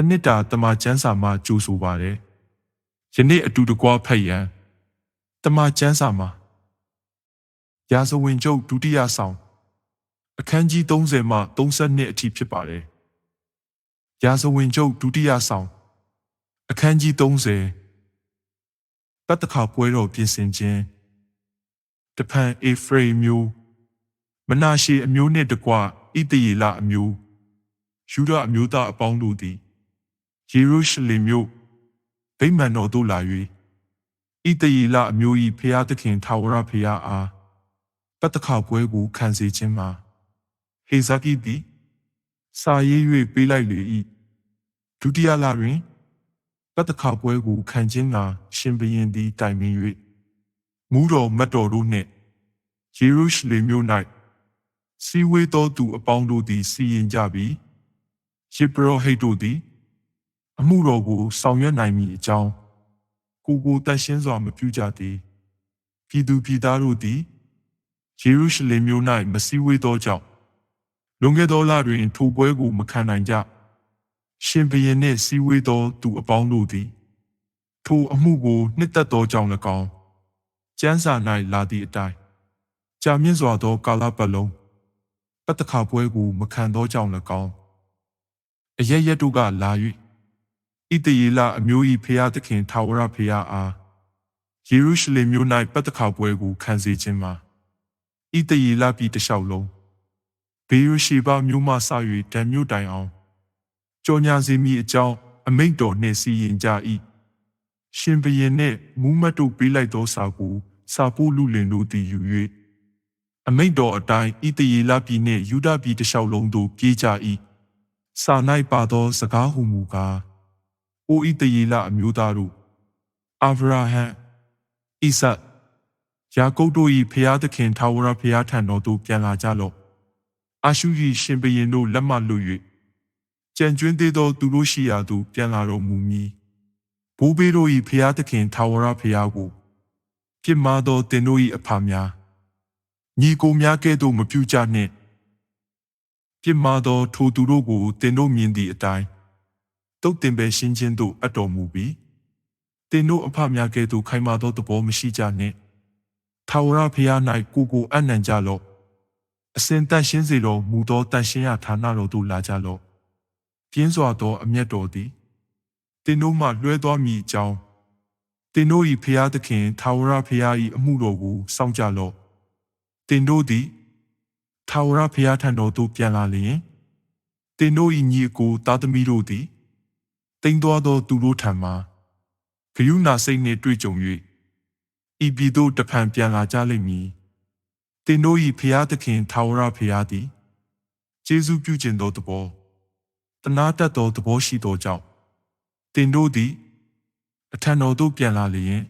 တနစ်တာတမချန်းစာမှာကြိုးဆိုပါတယ်ယနေ့အတူတကွဖတ်ရန်တမချန်းစာမှာရာဇဝင်ကျုပ်ဒုတိယဆောင်အခန်းကြီး30မှ32အထိဖြစ်ပါတယ်ရာဇဝင်ကျုပ်ဒုတိယဆောင်အခန်းကြီး30ပတ်တခါပွဲတော်ပြင်ဆင်ခြင်းတဖန်အေဖရိမျိုးမနာရှေအမျိုးနှင့်တကွဣတယေလအမျိုးယူဒအမျိုးသားအပေါင်းတို့သည် ယေရုရှလင်မြို့ဗိမာန်တော်သို့လာ၍ဣတယေလအမျိုး၏ဖျားသခင်ထာဝရဖျားအားပတ်တခါပွဲကိုခံစေခြင်းမှာဟေဇကိသည်စာရေး၍ပေးလိုက်လေ၏ဒုတိယလတွင်ပတ်တခါပွဲကိုခံခြင်းကရှင်ဘရင်သည်တိုင်ပင်၍မူးတော်မတ်တော်တို့နှင့်ယေရုရှလင်မြို့၌စီဝေးသောသူအပေါင်းတို့သည်စီရင်ကြပြီးယေဘရဟိတ်တို့သည် အမှုတော်ကိုဆောင်ရွက်နိုင်မည်အကြောင်းကိုကိုတတ်ရှင်းစွာမပြုကြသည်ပြည်သူပြည်သားတို့သည်ယေရုရှလင်မြို့၌မစည်းဝေးသောကြောင့်လွန်ခဲ့သောလတွင်ထိုပွဲကိုမခံနိုင်ကြရှင်ဘုရင်နှင့်စည်းဝေးသောသူအပေါင်းတို့သည်ထိုအမှုကိုနှစ်သက်သောကြောင့်၎င်းကျမ်းစာ၌လာသည့်အတိုင်းကြာမြင့်စွာသောကာလပတ်လုံးပတ္တခါပွဲကိုမခံသောကြောင့်၎င်းအရရက်တို့ကလာ၍ ဣတယေလအမျိုး၏ဖျားသခင်ထာဝရဖျားအားယေရုရှလင်မြို့၌ပတ္တခါပွဲကိုခံစေခြင်းမှာဣတယေလပြည်တစ်လျှောက်လုံးဘေရရှိဘမြို့မှစ၍ဒံမြို့တိုင်အောင်ကြော်ညာစေမိအကြောင်းအမိန့်တော်နှင့်စီရင်ကြ၏ရှင်ဘရင်နှင့်မူးမတ်တို့ပေးလိုက်သောစာကိုစာပို့လူလင်တို့သည်ယူ၍အမိန့်တော်အတိုင်းဣတယေလပြည်နှင့်ယူဒပြည်တစ်လျှောက်လုံးသို့ပြေးကြ၏စာ၌ပါသောစကားဟုမူကား အိုဣတယေလအမျိုးသားတို့အာဗြဟံဣဆတ်ယာကုပ်တို့၏ဖျားသခင်ထာဝရဖျားထံတော်သို့ပြန်လာကြလော့အာရှုရီရှင်ဘရင်တို့လက်မှလွတ်၍ကြံကျွင်းသေးသောသူတို့ရှိရာသို့ပြန်လာတော်မူမည်ဘိုးဘေးတို့၏ဖျားသခင်ထာဝရဖျားကိုပြစ်မှားသောတင်တို့၏အဖများညီကိုများကဲ့သို့မပြုကြနှင့်ပြစ်မှားသောထိုသူတို့ကိုတင်တို့မြင်သည့်အတိုင်း တုတ်တင်ပဲရှင်းချင်းသို့အပ်တော်မူပြီးတင်တို့အဖများကဲ့သို့ခိုင်မာသောသဘောမရှိကြနှင့်ထာဝရဘုရား၌ကိုကိုအနံ့ကြလော့အစဉ်တန်ရှင်းစေတော်မူသောတန်ရှင်းရာဌာနတော်သို့လာကြလော့ပြင်းစွာသောအမျက်တော်သည်တင်တို့မှလွှဲသွားမည်အကြောင်းတင်တို့၏ဖျားသခင်ထာဝရဘုရား၏အမှုတော်ကိုစောင့်ကြလော့တင်တို့သည်ထာဝရဘုရားထံတော်သို့ပြန်လာလျင်တင်တို့၏ညီအကိုသားသမီးတို့သည် တိမ်သွားသောသူတို့ထံမှဂယုဏစိတ်နှင့်တွေ့ကြုံ၍ဤပြည်သို့တဖန်ပြန်လာကြလိမ့်မည်တင်တို့၏ဖျားသခင်ထာဝရဘုရားသည်ကျေးဇူးပြုခြင်းသောသဘောတနာတတ်သောသဘောရှိသောကြောင့်တင်တို့သည်အထံတော်သို့ပြန်လာလျင်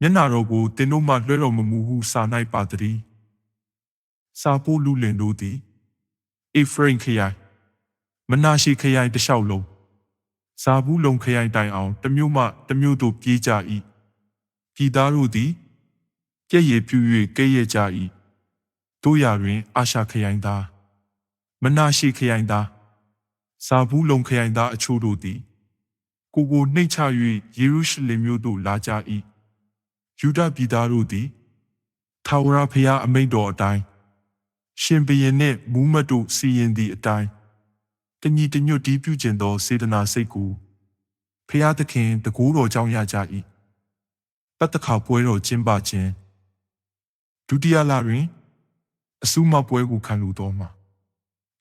မျက်နာတော်ကိုတင်တို့မှလွှဲတော်မမူဟုစာ၌ပါသည်စာပိုးလူလင်တို့သည်အေဖရင်ခရိုင်မနာရှိခရိုင်တလျှောက်လုံး ဇာဘူးလုံခရိုင်တိုင်အောင် တမျိုးမှတမျိုးသို့ပြေးကြ၏ပြည်သားတို့သည်ကြက်ရည်ပြူ၍ကဲ့ရဲ့ကြ၏တို့ရာတွင် အာရှခရိုင်သားမနာရှိခရိုင်သားဇာဘူးလုံခရိုင်သားအချို့တို့သည်ကိုကိုနှိတ်ချ၍ယေရုရှလင်မြို့သို့လာကြ၏ယူဒပြည်သားတို့သည်ထာဝရဘုရားအမိန့်တော်အတိုင်းရှင်ဘုရင်နှင့်မူးမတ်တို့စီရင်သည့်အတိုင်း တညီတညွတ်တီးပြုကျင်သောစေတနာစိတ်ကိုဖျားသခင်တကူတော်ကြောင့်ရကြ၏ပတ်သက်ခါပွဲတော်ကျင်းပခြင်းဒုတိယလတွင်အစုမပွဲကိုခံလူတော်မှာ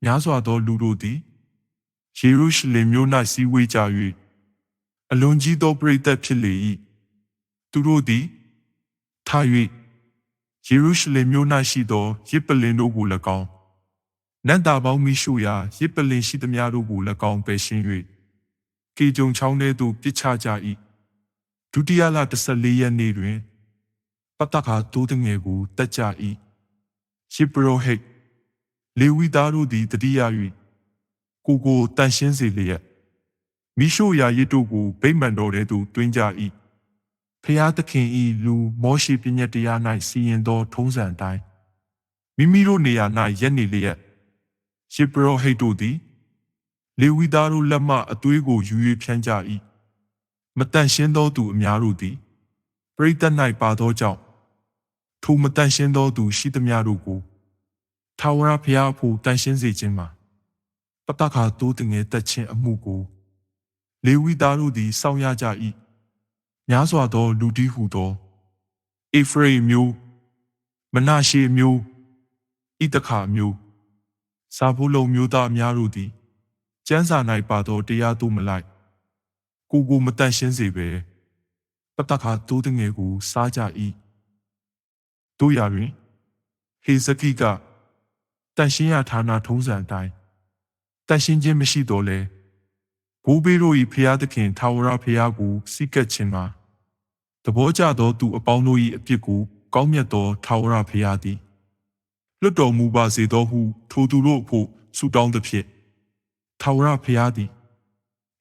များစွာသောလူတို့သည်ယေရုရှလင်မြို့၌စည်းဝေးကြ၍အလွန်ကြီးသောပရိသတ်ဖြစ်လေ၏သူတို့သည်ထား၍ယေရုရှလင်မြို့၌ရှိသောရစ်ပလင်တို့ကို၎င်း နန္တာပေါင်းမိရှုရာရစ်ပလင်ရှိသမျှတို့ကို၎င်းပယ်ရှင်း၍ကေကြုံချောင်းထဲသို့ပစ်ချကြ၏ဒုတိယလ14ရက်နေ့တွင်ပတ္တခါတိုးတငယ်ကိုတက်ကြ၏ရှစ်ပရောဟိတ်လေဝိသားတို့သည်တတိယ၍ကိုကိုတန်ရှင်းစေလျက်မိရှုရာရစ်တို့ကိုဗိမ္မာန်တော်ထဲသို့တွင်းကြ၏ဖျားသခင်ဤလူမောရှိပညတ်တရား၌စီရင်သောထုံးစံအတိုင်းမိမိတို့နေရာ၌ရက်နေလျက် ရှစ်ပရောဟိတ်တို့သည် လေဝိသားတို့လက်မှအသွေးကိုယူ၍ဖြန်းကြ၏မတန့်ရှင်းသောသူအများတို့သည်ပရိသတ်၌ပါသောကြောင့်ထိုမတန့်ရှင်းသောသူရှိသမျှတို့ကိုထာဝရဘုရားအဖို့တန့်ရှင်းစေခြင်းမှာပတ္တခါတိုးတငယ်တက်ခြင်းအမှုကို လေဝိသားတို့သည်စောင့်ရကြ၏များစွာသော လူတီးဟုသောအေဖရိမ်မျိုးမနာရှေမျိုးဣတခါမျိုး စာဘုလုံမျိုးသားအများတို့သည်ကျမ်းစာ၌ပါသောတရားသို့မလိုက် ကိုကိုမတန့်ရှင်းစေပဲပတ္တခါတိုးတငယ်ကိုစားကြ၏တို့ရာတွင်ဟေဇကိကတန့်ရှင်းရဌာနထုံးစံအတိုင်းတန့်ရှင်းခြင်းမရှိတော့လဲဘိုးဘေးတို့၏ဖျားသခင်ထာဝရဖျားကိုစိတ်ကပ်ခြင်းမှာတဘောကြသောသူအပေါင်းတို့၏အပြစ်ကိုကောင်းမြတ်သောထာဝရဖျားသည် လွတ်တော်မူပါစေသောဟုထိုသူတို့အဖို့ဆုတောင်းသဖြင့်ထာဝရဖျားသည်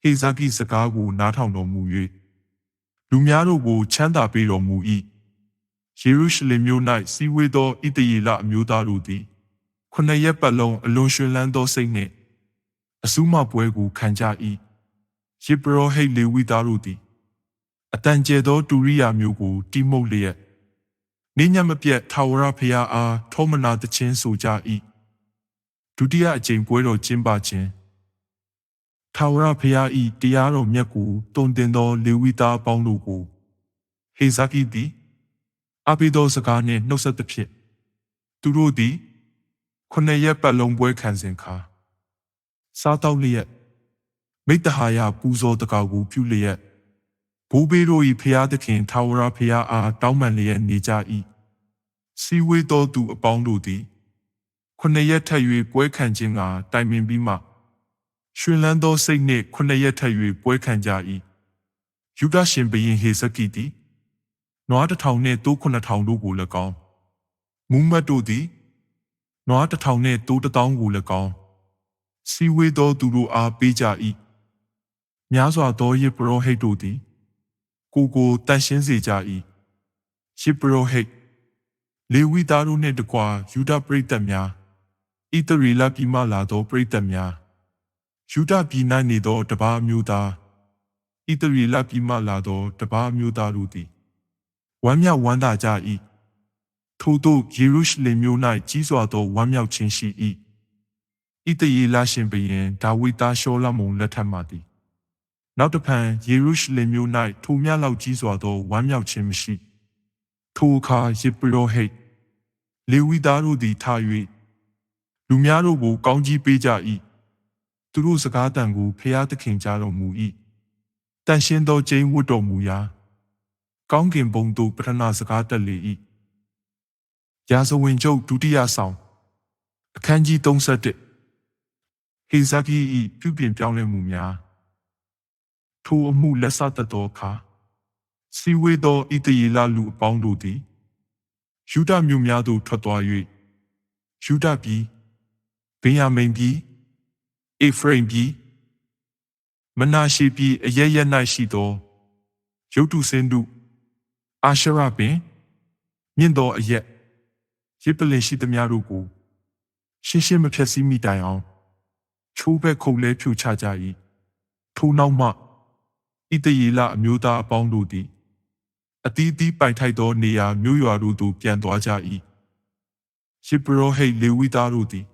ဟေဇကိစကားကိုနားထောင်တော်မူ၍လူများတို့ကိုချမ်းသာပေးတော်မူ၏ယေရုရှလင်မြို့၌စီဝေသောဣတယေလအမျိုးသားတို့သည်ခုနှစ်ရက်ပတ်လုံးအလွန်ရှင်လန်းသောစိတ်နှင့်အစုမပွဲကိုခံကြ၏ယေဘရဟိတ်လေဝိသားတို့သည်အတန်ကျဲသောတူရိယာမျိုးကိုတိမုတ်လျက် နေညမပြတ်ထာဝရဖျားအားထောမနာတခြင်းဆိုကြ၏ဒုတိယအကြိမ်ပွဲတော်ကျင်းပခြင်းထာဝရဖျား၏တရားတော်မြတ်ကိုတုံတင်သောလေဝိသားပေါင်းတို့ကိုဟေဇကိသည်အဘိသောစကားနှင့်နှုတ်ဆက်သဖြင့်သူတို့သည်ခုနှစ်ရက်ပတ်လုံးပွဲခံစဉ်ခါစားတောက်လျက်မိတ္တဟာယပူဇော်တကာကိုပြုလျက် ဘိုးဘေးတို့၏ဖျားသခင်ထာဝရဖျားအားတောင်းပန်လျက်နေကြ၏စီဝေးသောသူအပေါင်းတို့သည်ခုနှစ်ရက်ထက်၍ပွဲခံခြင်းကတိုင်ပင်ပြီးမှရွှင်လန်းသောစိတ်နှင့်ခုနှစ်ရက်ထက်၍ပွဲခံကြ၏ယူဒရှင်ဘုရင်ဟေဇကိသည်နွားတစ်ထောင်နှင့်တိုးခုနှစ်ထောင်တို့ကို၎င်းမူးမတ်တို့သည်နွားတစ်ထောင်နှင့်တိုးတစ်တောင်းကို၎င်းစီဝေးသောသူတို့အားပေးကြ၏များစွာသောယေဘရဟိတ်တို့သည် ကိုကိုတန်ရှင်းစေကြ၏ယေဘရဟိတ်လေဝိသားတို့နှင့်တကွာယူဒပရိသတ်များဣသရေလပြည်မှလာသောပရိသတ်များယူဒပြည်၌နေသောတပါးမျိုးသားဣသရေလပြည်မှလာသောတပါးမျိုးသားတို့သည်ဝမ်းမြောက်ဝမ်းသာကြ၏ထို့သောယေရုရှလင်မြို့၌ကြီးစွာသောဝမ်းမြောက်ခြင်းရှိ၏ဣတယေလရှင်ဘုရင်ဒါဝိသားရှောလမုန်လက်ထက်မှသည် နောက်တဖန်ယေရုရှလင်မြို့၌ထိုမြလောက်ကြီးစွာသောဝမ်းမြောက်ခြင်းမရှိထိုအခါယေပရောဟိတ်လေဝိသားတို့သည်ထား၍လူများတို့ကိုကောင်းကြီးပေးကြ၏သူတို့စကားတန်ကိုဖျားသခင်ကြားတော်မူ၏တန်ရှင်းသောကျင်းဝတ်တော်မူရာကောင်းကင်ဘုံသို့ပထနာစကားတက်လေ၏ရာဇဝင်ကျုပ်ဒုတိယဆောင်အခန်းကြီး31ဟေဇကိ၏ပြုပြင်ပြောင်းလဲမှုများ ထိုအမှုလက်ဆတတ်သောအခါစီဝေသောဣတယေလလူအပေါင်းတို့သည်ယူဒမြို့များသို့ထွက်သွား၍ယူဒပြည်ဗင်ယာမိန်ပြည်အေဖရိမ်ပြည်မနာရှေပြည်အရရ၌ရှိသောရုတ်တုစင်တုအာရှရပင်မြင့်သောအရက်ရစ်ပလင်ရှိသမျှတို့ကိုရှင်းရှင်းမဖြတ်စည်းမိတိုင်အောင်ချိုးဘက်ခုတ်လဲဖြူချကြ၏ထို့နောက်မှ ဣတယေလအမျိုးသားအပေါင်းတို့သည်အသီးသီးပိုင်ထိုက်သောနေရာမြို့ရွာတို့သို့ပြန်သွားကြ၏ရှစ်ပရောဟိတ်လေဝိသားတို့သည်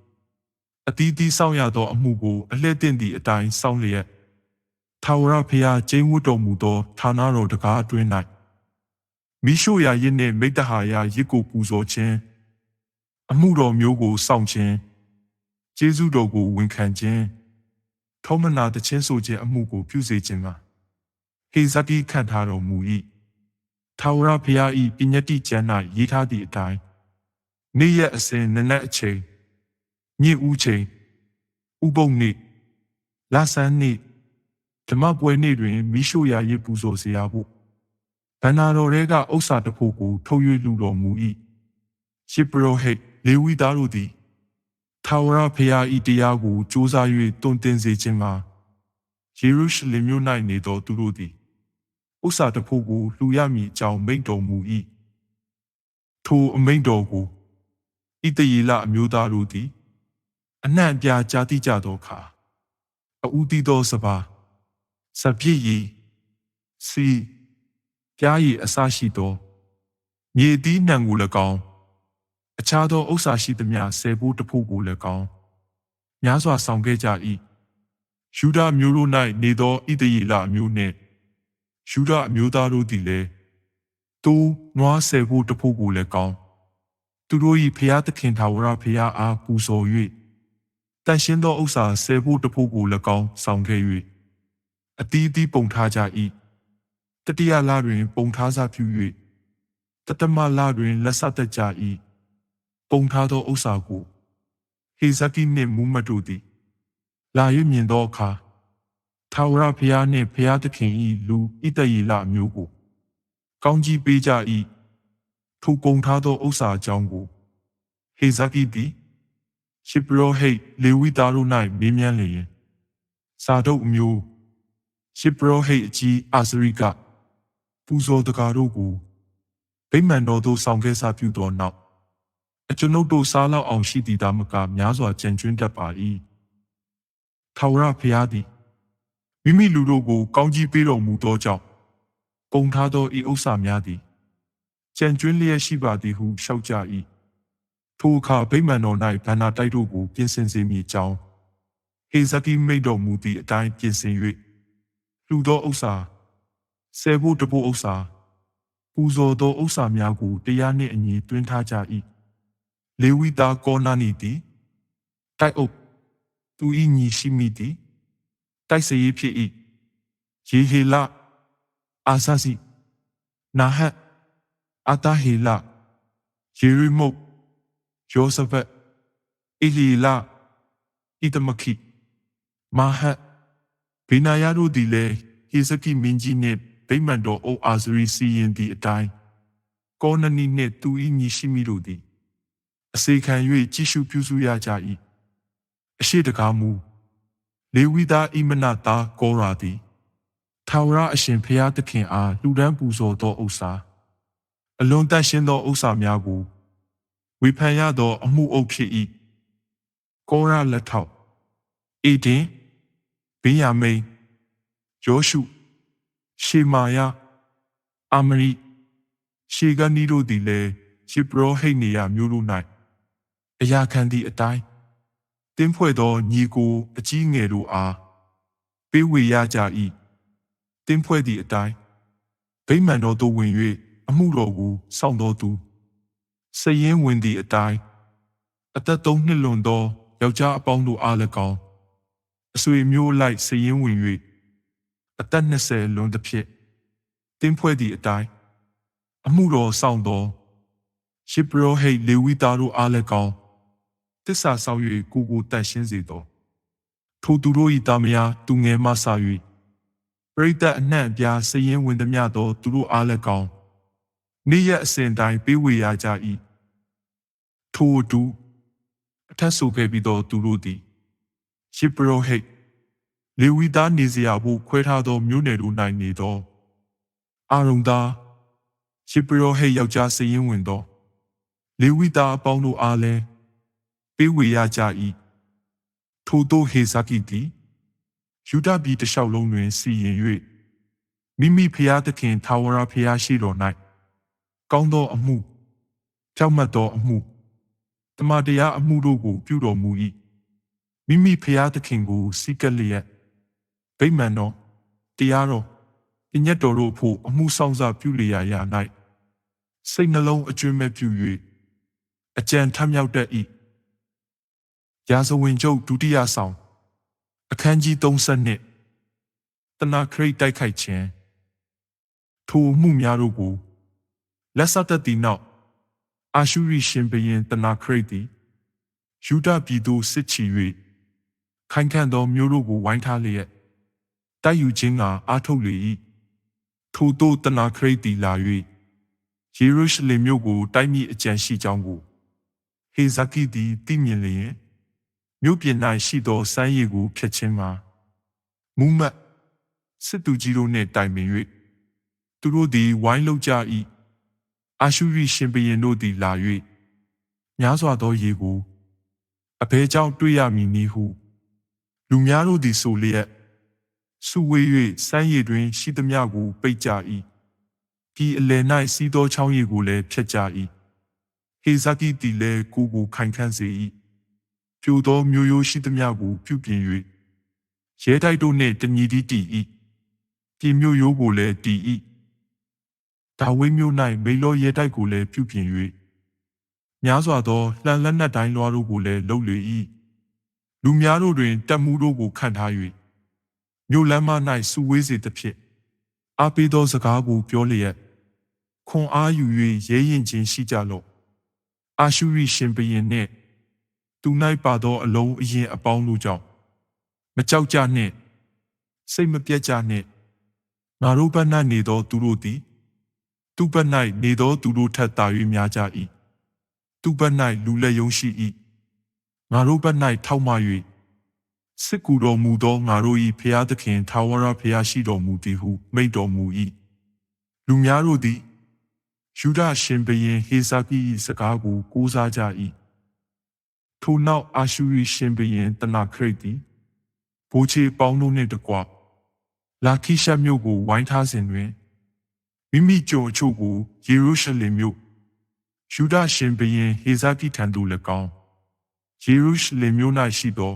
အသီးသီးစောင့်ရသောအမှုကိုအလှည့်တင်သည့်အတိုင်းစောင့်လျက်ထာဝရဘုရားကျင်းဝတ်တော်မူသောဌာနတော်တကားအတွင်း၌မိရှုရာရစ်နှင့်မိတ္တဟာရာရစ်ကိုပူဇော်ခြင်းအမှုတော်မျိုးကိုစောင့်ခြင်းကျေးဇူးတော်ကိုဝန်ခံခြင်းထောမနာတခြင်းဆိုခြင်းအမှုကိုပြုစေခြင်းမှာ ဟေဇကိခံထားတော်မူ၏ထာဝရဘုရား၏ပညတိကျမ်း၌ရေးထားသည့်အတိုင်းနေ့ရက်အစဉ်နနက်အချိန်ညဦးချိန်ဥပုံနေ့လဆန်းနေ့ဓမ္မပွဲနေ့တွင်မိရှုရာရစ်ပူဇော်စေရဖို့ဗန္နာတော်ရဲကဥစ္စာတဖို့ကိုထုတ်၍လူတော်မူ၏ရှစ်ပရောဟိတ်လေဝိသားတို့သည်ထာဝရဘုရား၏တရားကိုစ조사၍တွင်တင်စေခြင်းမှာယေရုရှလင်မြို့၌နေသောသူတို့သည် ဥစ္စာတဖို့ကိုလှူရမည်အကြောင်းမိန့်တော်မူ၏ထိုအမိန့်တော်ကိုဣတယေလအမျိုးသားတို့သည် အနှံ့အပြားကြားသိကြသောအခါအဦးတီသောစပါစပြည့်ရီစီပြားရီအစရှိသောမြေတီးနှံကို၎င်းအခြားသောဥစ္စာရှိသမျှဆယ်ဖို့တဖို့ကို၎င်းများစွာဆောင်ခဲ့ကြ၏ယူဒအမျိုးတို့၌နေသောဣသရေလအမျိုးနှင့် ယူဒအမျိုးသားတို့သည်လည်းသူနွားဆယ်ဖို့တဖို့ကိုလည်းကောင်းသူတို့၏ဖျားသခင်သာဝရဖျားအားပူဇော်၍တန်ရှင်းသောဥစ္စာဆယ်ဖို့တဖို့ကိုလည်းကောင်းဆောင်ခဲ့၍အတီးအတီးပုံထားကြ၏တတိယလတွင် ပုံထားစားပြု၍တတမလတွင်လက်ဆက်သက်ကြ၏ပုံထားသောဥစ္စာကိုဟေဇကိနှင့်မူမတ်တို့သည်လာ၍မြင်သောအခါ ထာဝရဘုရားနှင့်ဘုရားသခင်၏လူဣတယေလအမျိုးကို ကောင်းကြီးပေးကြ၏ထိုကုံထားသောဥစ္စာအကြောင်းကိုဟေဇကိသည်ရှစ်ပရောဟိတ်လေဝိသားတို့၌မေးမြန်းလျင်စာဒုတ်အမျိုးရှစ်ပရောဟိတ်အကြီးအာစရိကပူဇော်တကာတို့ကိုဗိမာန်တော်သို့ဆောင်ခဲ့စားပြုသောနောက်အကျွန်ုပ်တို့စားလောက်အောင်ရှိသည်သာမကများစွာကြံကျွင်းတတ်ပါ၏ထာဝရဘုရားသည် မိမိလူတို့ကိုကောင်းကြီးပေးတော်မူသောကြောင့်ပုံထားသောဤဥစ္စာများသည်ကြံကျွင်းလျက်ရှိပါသည်ဟုလျှောက်ကြ၏ထိုအခါဗိမာန်တော်၌ဗန္နာတိုက်တို့ကိုပြင်ဆင်စေမည်ကြောင်းဟေဇကိမိတ်တော်မူသည့်အတိုင်းပြင်ဆင်၍လူသောဥစ္စာဆယ်ဖို့တဖို့ဥစ္စာပူဇော်သောဥစ္စာများကိုတရားနှင့်အညီတွင်ထားကြ၏လေဝိသားကောနာနီသည်တိုက်အုပ်သူ၏ညီရှိမိသည် တိုက်စရေးဖြစ်၏ယေဟေလအာဆာစီနာဟတ်အာတာဟေလယေရီမုတ်ယောဆဖတ်အီလီလာဣတမခိမာဟတ်ဗေနာယတို့သည်လည်းဟေဇကိမင်းကြီးနှင့်ဗိမာန်တော်အိုအာဇရီစီရင်သည့်အတိုင်းကောနနီနှင့်သူ၏ညီရှိမိတို့သည် အစေခံ၍ကြည်ရှုပြုစုရကြ၏အရှိတကားမူ လေဝိသားဣမနသားကောရာသည်ထာဝရအရှင်ဖျားသခင်အားလူဒန်းပူဇော်သောဥစ္စာအလွန်တတ်ရှင်းသောဥစ္စာများကိုဝေဖန်ရသောအမှုအုပ်ဖြစ်၏ကောရာလက်ထောက်အေဒင်ဗိယမိန်ယောရှုရှေမာယအာမရိရှေဂနီတို့သည်လည်းရှေပရောဟိတ်နေရမျိုးတို့၌အရာခံသည့်အတိုင်း တင်းဖွဲ့သောညီကိုအကြီးငယ်တို့အားပေးဝေရကြ၏တင်းဖွဲ့သည့်အတိုင်းဗိမာန်တော်သို့ဝင်၍အမှုတော်ကိုစောင့်တော်သူစရင်ဝင်သည့်အတိုင်းအသက်သုံးနှစ်လွန်သောယောက်ျားအပေါင်းတို့အား၎င်းအဆွေမျိုးလိုက်စရင်ဝင်၍အသက်20လွန်သဖြင့်တင်းဖွဲ့သည့်အတိုင်းအမှုတော်စောင့်သောရှစ်ပရောဟိတ်လေဝိသားတို့အား၎င်း တစ္ဆာဆောင်၍ကိုကိုတန်ရှင်းစေသောထိုသူတို့၏တာမယာသူငယ်မှဆ၍ပရိသတ်အနှံ့အပြားစည်ရင်ဝင်သည်များသောသူတို့အား၎င်းနေ့ရက်အစဉ်တိုင်းပေးဝေရကြ၏ထိုအတူအထက်ဆိုခဲ့ပြီးသောသူတို့သည်ရှစ်ပရောဟိတ်လေဝိသားနေစရာဖို့ခွဲထားသောမြို့နယ်တို့၌နေသောအာရုံသားရှစ်ပရောဟိတ်ယောက်ျားစည်ရင်ဝင်သောလေဝိသားအပေါင်းတို့အားလည်း ပေးဝေရကြ၏ထို့သောဟေဇကိသည်ယူဒပြည်တလျှောက်လုံးတွင်စီရင်၍မိမိဖျားသခင်ထာဝရဖျားရှိတော်၌ကောင်းသောအမှုကြောက်မတ်သောအမှုတမန်တရားအမှုတို့ကို ပြုတော်မူ၏မိမိဖျားသခင်ကိုစီကလျက်ဗိမာန်တော်တရားတော်ပညတ်တော်တို့ဖို့အမှုဆောင်စာပြုလျာရာ၌စိတ်နှလုံးအကျွမ်းမဲ့ပြု၍အကြံထမြောက်တတ်၏ ရာဇဝင်ကျုပ်ဒုတိယဆောင်အခန်းကြီး32တနာခရိတ်တိုက်ခိုက်ခြင်းထိုမှုများတို့ကိုလက်ဆက်သက်သည့်နောက်အာရှုရိရှင်ဘုရင်တနာခရိတ်သည်ယူဒပြည်သို့စစ်ချီ၍ခိုင်ခံ့သောမျိုးတို့ကိုဝိုင်းထားလျက်တိုက်ယူခြင်းကအားထုတ်လေ၏ထိုသို့တနာခရိတ်သည်လာ၍ယေရုရှလင်မြို့ကိုတိုက်မိအကြံရှိကြောင်းကိုဟေဇကိသည်သိမြင်လျင် မြို့ပြင်၌ရှိသောစမ်းရည်ကိုဖျက်ခြင်းမှာမူးမတ်စစ်သူကြီးတို့နှင့်တိုင်ပင်၍သူတို့သည်ဝိုင်းလုံးကြ၏အာရှုရိရှင်ဘုရင်တို့သည်လာ၍များစွာသောရေကိုအဘဲကြောင့်တွေ့ရမည်နည်းဟု လူများတို့သည်ဆိုလျက်စုဝေး၍စမ်းရည်တွင် ရှိသမျှကိုပိတ်ကြ၏ဒီအလယ်၌စီးသောချောင်းရည်ကိုလည်းဖျက်ကြ၏ဟေဇာကိတီလည်းကိုယ်ကိုခိုင်ခန့်စေ၏ ပြိုသောမျိုးရိုးရှိသမျှကိုပြုပြင်၍ရဲတိုက်တို့နှင့်တညီတီတည်၏ပြည်မျိုးရိုးကိုလည်းတည်၏ဒါဝိမျိုး၌မေလောရဲတိုက်ကိုလည်းပြုပြင်၍များစွာသောလှန်လက်နက်တိုင်းလွားတို့ကိုလည်းလှုပ်လေ၏လူများတို့တွင်တက်မှုတို့ကိုခန့်ထား၍မြို့လမ်းမ၌စုဝေးစေသဖြင့်အားပေးသောစကားကိုပြောလျက်ခွန်အားယူ၍ရဲရင်ချင်းရှိကြလော့အာရှုရိရှင်ဘရင်နှင့် သူ၌ပါသောအလုံးအရင်အပေါင်းတို့ကြောင့်မကြောက်ကြနှင့်စိတ်မပြတ်ကြနှင့်ငါတို့ဘက်၌နေသောသူတို့သည်သူဘက်၌နေသောသူတို့ထက်သာ၍များကြ၏သူဘက်၌လူလက်ယုံရှိ၏ငါတို့ဘက်၌ထောက်မှ၍စစ်ကူတော်မူသောငါတို့၏ဖျားသခင်ထာဝရဖျားရှိတော်မူသည်ဟုမိန့်တော်မူ၏လူများတို့သည်ယူဒရှင်ဘရင်ဟေဇကိ၏စကားကိုကိုးစားကြ၏ ထိုနောက်အာရှုရိရှင်ဘရင်တနာခရိတ်သည်ဘိုးချေပေါင်းတို့နှင့်တကွလာခိရှမြို့ကိုဝိုင်းထားစဉ်တွင်မိမိကြုံအချို့ကိုယေရုရှလင်မြို့ယူဒရှင်ဘရင်ဟေဇကိထံသို့၎င်းယေရုရှလင်မြို့၌ရှိသော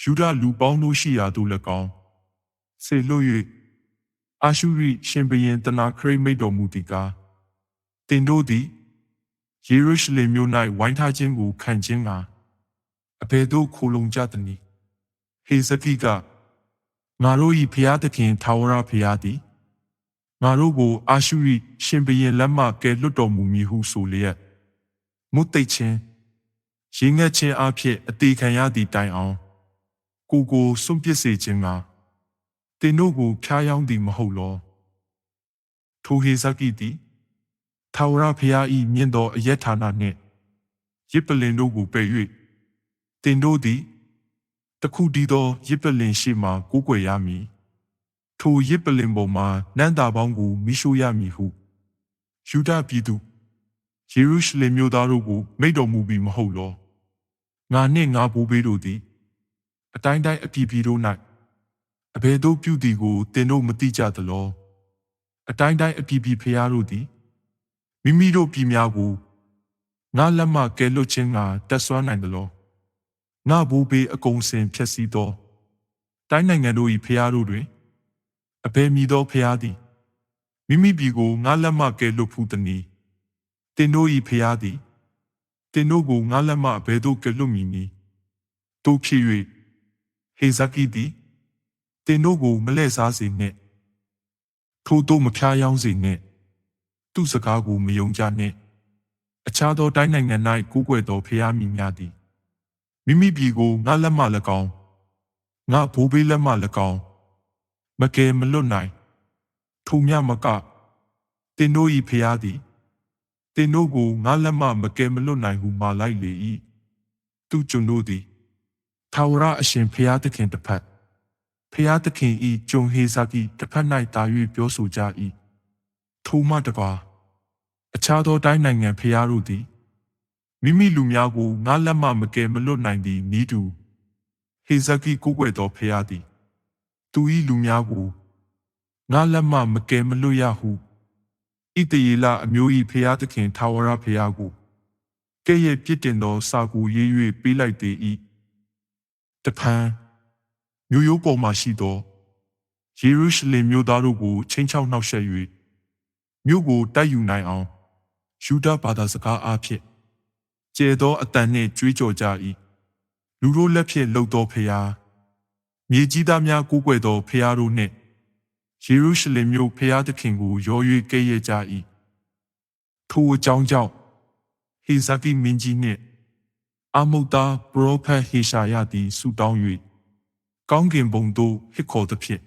ယူဒလူပေါင်းတို့ရှိရာသို့၎င်းဆေလွတ်၍အာရှုရိရှင်ဘရင်တနာခရိတ်မိတ်တော်မူသည်ကားတင်တို့သည် ယေရုရှလင်မြို့၌ဝိုင်းထားခြင်းကိုခံခြင်းကအဘယ်သို့ခိုလုံကြသနည်းဟေဇကိကငါတို့၏ဖျားသခင်ထာဝရဖျားသည်ငါတို့ကို အာရှုရိရှင်ဘရင်လက်မှကယ်လွတ်တော်မူမည်ဟုဆိုလျက်မုတ်သိတ်ခြင်းရင်းငတ်ခြင်းအဖြစ်အသေးခံရသည့်တိုင်အောင် ကိုကိုစွန့်ပစ်စေခြင်းကတင်တို့ကိုဖျားယောင်းသည်မဟုတ်လောထိုဟေဇကိသည် ထာဝရဘုရား၏မြင့်သောအယက်ဌာနနှင့်ရစ်ပလင်တို့ကိုပယ်၍တင်တို့သည်တခုတည်းသောရစ်ပလင်ရှိမှကိုးကွယ်ရမည်ထိုရစ်ပလင်ပေါ်မှာနန်းတာပေါင်းကိုမိရှို့ရမည်ဟုယူဒပြည်သူယေရုရှလင်မြို့သားတို့ကိုမိန့်တော်မူပြီးမဟုတ်လောငါနှင့်ငါဘိုးဘေးတို့သည်အတိုင်းတိုင်းအပြည်ပြည်တို့၌အဘယ်သို့ပြုသည်ကိုတင်တို့မသိကြသလောအတိုင်းတိုင်းအပြည်ပြည်ဖျားတို့သည် မိမိတို့ပြည်များကိုငါလက်မှကဲလွတ်ခြင်းကတက်ဆွမ်းနိုင်သလောငါဘူဘေးအကုန်စင်ဖြည့်ဆည်းသောတိုင်းနိုင်ငံတို့၏ဖျားတို့တွင်အဘယ်မည်သောဖျားသည်မိမိပြည်ကိုငါလက်မှကဲလွတ်ဖူးသည်။တင်တို့၏ဖျားသည်တင်တို့ကိုငါလက်မှအဘယ်သို့ကဲလွတ်မည်နည်း။တို့ဖြစ်၍ဟေဇကိသည်တင်တို့ကိုမလဲ့စားစေနှင့်ထို့တို့မဖျားယောင်းစေနှင့် သူ့စကားကိုမယုံကြနှင့်အခြားသောတိုင်းနိုင်ငံ၌ကိုးကွယ်သောဖျားမည်များသည်မိမိပြည်ကိုငါလက်မှ၎င်းငါဘိုးဘေးလက်မှ၎င်းမကယ်မလွတ်နိုင်ထိုမြမကတင်တို့၏ဖျားသည်တင်တို့ကိုငါလက်မှမကယ်မလွတ်နိုင်ဟုမာလိုက်လေ၏သူကျွန်တို့သည်ထာဝရအရှင်ဖျားသခင်တစ်ဖက်ဖျားသခင်ဤဂျုံဟေဇာကိတစ်ဖက်၌တာ၍ပြောဆိုကြ၏ထိုမှတပါ အခြားသောတိုင်းနိုင်ငံဖျားတို့သည်မိမိလူများကိုငါလက်မှမကယ်မလွတ်နိုင်သည်နီးတူဟေဇကိကိုးကွယ်သောဖျားသည် သူ၏လူများကိုငါလက်မှမကယ်မလွတ်ရဟုဣတယေလအမျိုး၏ဖျားသခင်ထာဝရဖျားကိုကဲ့ရဲ့ပြစ်တင်သောစာကူရေး၍ပေးလိုက်သေး၏တဖန်မြို့ရိုးပေါ်မှရှိသောယေရုရှလင်မြို့သားတို့ကိုချင်းချောက်နှောက်ယှက်၍မြို့ကိုတိုက်ယူနိုင်အောင် ယူဒဘာသာစကားအားဖြင့်ကျဲသောအတန်နှင့်ကြွေးကြော်ကြ၏လူတို့လက်ဖြင့်လှုပ်သောဖျားမြေကြီးသားများကိုးကွယ်သောဖျားတို့နှင့်ယေရုရှလင်မြို့ဖျားသခင်ကိုရော၍ကဲ့ရဲ့ကြ၏ထိုအကြောင်းကြောင့်ဟေဇကိမင်းကြီးနှင့်အာမုတ်သားပရောဖက်ဟေရှာယသည်ဆူတောင်း၍ကောင်းကင်ဘုံသို့ဟစ်ခေါ်သဖြင့်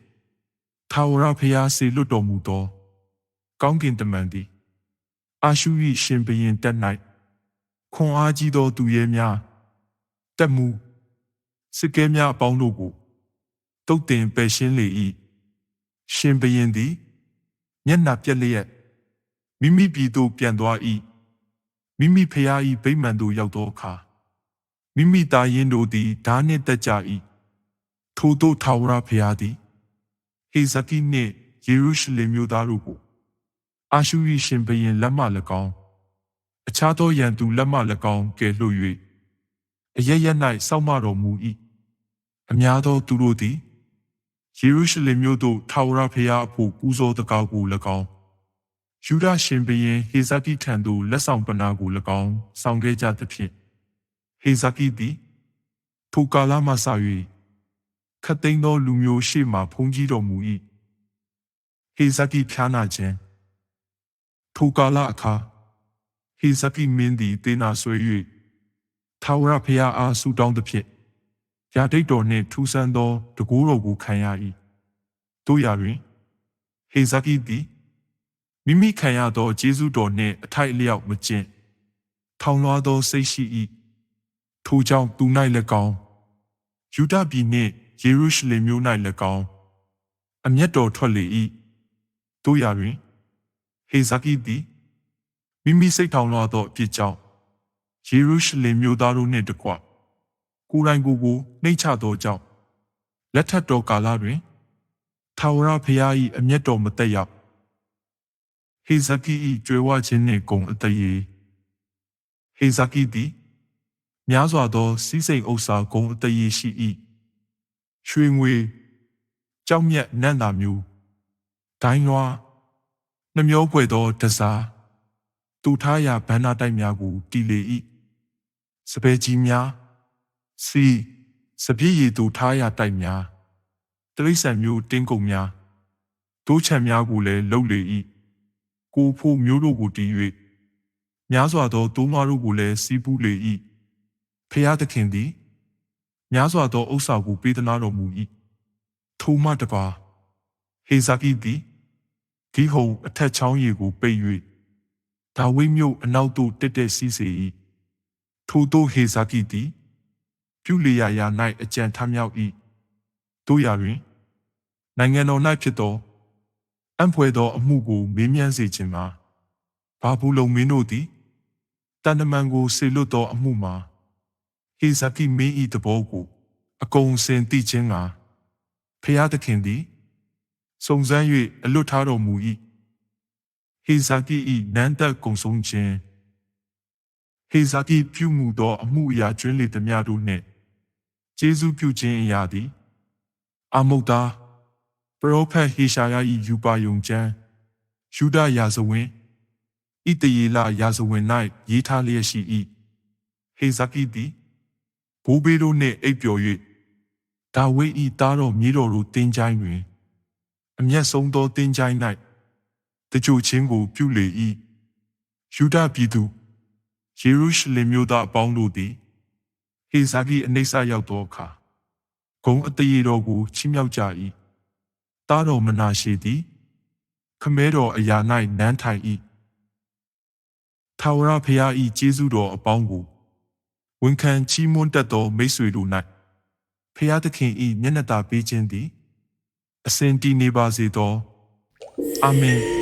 ထာဝရဘုရားစေလွတ်တော်မူသော ကောင်းကင်တမန်သည် အာရှုရိရှင်ဘရင်တက်၌ခွန်အားကြီးသောသူရဲများတက်မှုစစ်ကဲများအပေါင်းတို့ကိုတုတ်တင်ပယ်ရှင်းလေ၏ရှင်ဘရင်သည်မျက်နှာပြက်လျက်မိမိပြည်သို့ပြန်သွား၏မိမိဖျား၏ဗိမာန်သို့ရောက်သောအခါမိမိသားရင်တို့သည်ဓာနှင့်တက်ကြ၏ထိုတို့ထာဝရဘုရားသည်ဟေဇကိနှင့်ယေရုရှလင်မြို့သားတို့ကို အာရှုရိရှင်ဘုရင်လက်မှ၎င်းအခြားသောရန်သူလက်မှ၎င်းကယ်လွှတ်၍အရရ၌စောင့်မတော်မူ၏အများသောသူတို့သည်ယေရုရှလင်မြို့သို့ထာဝရဘုရားအဖို့ပူဇော်တကောက်ကို၎င်းယူဒရှင်ဘုရင်ဟေဇကိထံသို့လက်ဆောင်ပနာကို၎င်းဆောင်ခဲ့ကြသဖြင့်ဟေဇကိသည်ထိုကာလမှစ၍ခတ်သိမ်းသောလူမျိုးရှေ့မှဖုန်ကြီးတော်မူ၏ဟေဇကိဖြားနာခြင်း ထိုကာလအခါဟေဇကိမင်းသည်တေနာဆွေ၍ထာဝရဘုရားအားဆုတောင်းသဖြင့်ယာဒိတ်တော်နှင့်ထူးဆန်းသောတကူတော်ကိုခံရ၏တို့ရာတွင်ဟေဇကိသည်မိမိခံရသောဂျေဇုတော်နှင့်အထိုက်အလျောက်မကျင့်ထောင်လွှားသောစိတ်ရှိ၏ထိုကြောင့်သူ၌၎င်းယူဒပြည်နှင့်ယေရုရှလင်မြို့၌၎င်းအမျက်တော်ထွက်လေ၏တို့ရာတွင် ဟေဇကိသည်မိမိစိတ်ထောင်လွှားသောအဖြစ်ကြောင့်ယေရုရှလင်မြို့သားတို့နှင့်တကွကိုယ်တိုင်ကိုယ်ကိုနှိမ့်ချသောကြောင့်လက်ထက်တော်ကာလတွင်ထာဝရဘုရား၏အမျက်တော်မတက်ရောက်ဟေဇကိ၏ကြွယ်ဝခြင်းနှင့်ဂုံအတရေဟေဇကိသည်များစွာသောစီးစိမ်ဥစ္စာဂုံအတရေရှိ၏ရွှေငွေကြောက်မြတ်နန့်တာမျိုးဒိုင်းလွား နှမျောပွေသောတစားတူထားရာဘန္နာတိုက်များကိုတီလေ၏စပယ်ကြီးများစီစပြည့်ရည်တူထားရာတိုက်များတရိษံမျိုးတင်းကုန်များတိုးချံများကိုလည်းလှုပ်လေ၏ကိုဖို့မျိုးတို့ကိုတီး၍များစွာသောတိုးမတို့ကိုလည်းစီးပူးလေ၏ဖျားသခင်သည်များစွာသောဥစ္စာကိုပေးသနာတော်မူ၏ထိုမှတပါဟေဇာကိသည် ဂိဟုံအထက်ချောင်းရည်ကိုပိတ်၍ဒါဝိမြို့အနောက်သို့တက်တက်စီးစေ၏ထိုသို့ဟေဇာကိသည်ပြုလျာရာ၌အကြံထမြောက်၏တို့ရာတွင် နိုင်ငံတော်၌ဖြစ်သောအံ့ဖွယ်သောအမှုကိုမေးမြန်းစေခြင်းမှာဘာဘူးလုံမင်းတို့သည်တန်တမန်ကိုဆေလွတ်သောအမှုမှာဟေဇကိမင်း၏တဘောကိုအကုန်စင်သိခြင်းကဖျားသခင်သည် စုံစမ်း၍အလွတ်ထားတော်မူ၏ဟေဇကိ၏နန်းသက်ကုံဆုံးခြင်းဟေဇကိပြုမှုသောအမှုအရာကျွင်းလေသမျှတို့နှင့်ကျေးဇူးပြုခြင်းအရာသည်အမုတ်သားပရောဖက်ဟေရှာယ၏ယူပါယုံကျမ်းယူဒရာဇဝင်ဣတယေလရာဇဝင်၌ရေးထားလျက်ရှိ၏ဟေဇကိသည်ဘိုးဘေးတို့နှင့်အိပ်ပျော်၍ဒါဝိဒ်၏သားတော်မြေးတော်တို့တင်းချိုင်းတွင် အမျက်ဆုံးသောတင်းချိုင်း၌တကြိုချင်းကိုပြုလေ၏ယူဒပြည်သူယေရုရှလင်မြို့သားအပေါင်းတို့သည်ဟေဇာကိအနိစ္စရောက်သောအခါဂုံအတရေတော်ကိုချီးမြှောက်ကြ၏တားတော်မနာရှိသည်ခမဲတော်အရာ၌နန်းထိုင်၏ထာဝရဘုရား၏ကျေးဇူးတော်အပေါင်းကိုဝန်ခံချီးမွမ်းတတ်သောမိတ်ဆွေတို့၌ဖျားသခင်၏မျက်နှာသာပေးခြင်းသည် အစဉ်တည်နေပါစေသောအာမင်